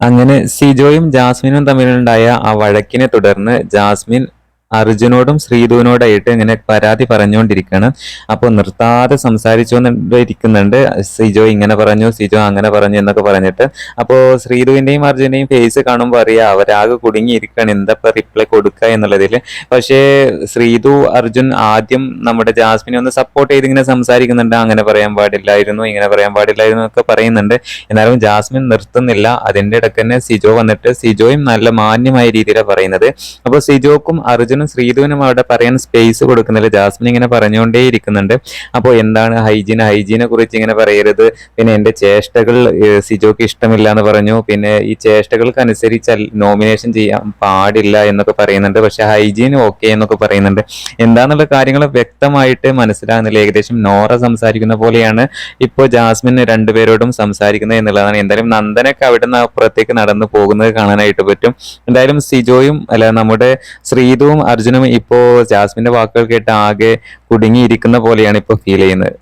അങ്ങനെ സിജോയും ജാസ്മിനും തമ്മിലുണ്ടായ ആ വഴക്കിനെ തുടർന്ന് ജാസ്മിൻ അർജുനോടും ശ്രീധുവിനോടായിട്ട് ഇങ്ങനെ പരാതി പറഞ്ഞുകൊണ്ടിരിക്കുകയാണ്. അപ്പോൾ നിർത്താതെ സംസാരിച്ചുകൊണ്ടിരിക്കുന്നുണ്ട്. സിജോ ഇങ്ങനെ പറഞ്ഞു സിജോ അങ്ങനെ പറഞ്ഞു എന്നൊക്കെ പറഞ്ഞിട്ട്. അപ്പോൾ ശ്രീധുവിന്റെയും അർജുനെയും ഫേസ് കാണുമ്പോൾ അറിയാം അവരാകെ കുടുങ്ങിയിരിക്കുകയാണ്. എന്താ റിപ്ലൈ കൊടുക്കുക എന്നുള്ളതിൽ. പക്ഷേ ശ്രീധു അർജുൻ ആദ്യം നമ്മുടെ ജാസ്മിനെ ഒന്ന് സപ്പോർട്ട് ചെയ്ത് ഇങ്ങനെ സംസാരിക്കുന്നുണ്ട്. അങ്ങനെ പറയാൻ പാടില്ലായിരുന്നു ഇങ്ങനെ പറയാൻ പാടില്ലായിരുന്നു ഒക്കെ പറയുന്നുണ്ട്. എന്നാലും ജാസ്മിൻ നിർത്തുന്നില്ല. അതിന്റെ ഇടയ്ക്ക് തന്നെ സിജോ വന്നിട്ട് സിജോയും നല്ല മാന്യമായ രീതിയിലാണ് പറയുന്നത്. അപ്പോൾ സിജോക്കും അർജുനും ശ്രീധുവിനും അവിടെ പറയാൻ സ്പേസ് കൊടുക്കുന്നില്ല. ജാസ്മിൻ ഇങ്ങനെ പറഞ്ഞുകൊണ്ടേ ഇരിക്കുന്നുണ്ട്. അപ്പോൾ എന്താണ് ഹൈജീൻ? ഹൈജീനെ കുറിച്ച് ഇങ്ങനെ പറയരുത്. പിന്നെ എന്റെ ചേഷ്ടകൾ സിജോക്ക് ഇഷ്ടമില്ല എന്ന് പറഞ്ഞു. പിന്നെ ഈ ചേഷ്ടകൾക്ക് അനുസരിച്ച് നോമിനേഷൻ ചെയ്യാൻ പാടില്ല എന്നൊക്കെ പറയുന്നുണ്ട്. പക്ഷെ ഹൈജീൻ ഓക്കെ എന്നൊക്കെ പറയുന്നുണ്ട്. എന്താന്നുള്ള കാര്യങ്ങൾ വ്യക്തമായിട്ട് മനസ്സിലാകുന്നില്ല. ഏകദേശം നോറ സംസാരിക്കുന്ന പോലെയാണ് ഇപ്പോൾ ജാസ്മിൻ രണ്ടുപേരോടും സംസാരിക്കുന്നത് എന്നുള്ളതാണ്. എന്തായാലും നന്ദനൊക്കെ അവിടെ നിന്ന് അപ്പുറത്തേക്ക് നടന്നു പോകുന്നത് കാണാനായിട്ട് പറ്റും. എന്തായാലും സിജോയും അല്ല നമ്മുടെ ശ്രീതുവും അർജുനും ഇപ്പോ ജാസ്മിന്റെ വാക്കുകൾ കേട്ട് ആകെ കുടുങ്ങിയിരിക്കുന്ന പോലെയാണ് ഇപ്പോൾ ഫീൽ ചെയ്യുന്നത്.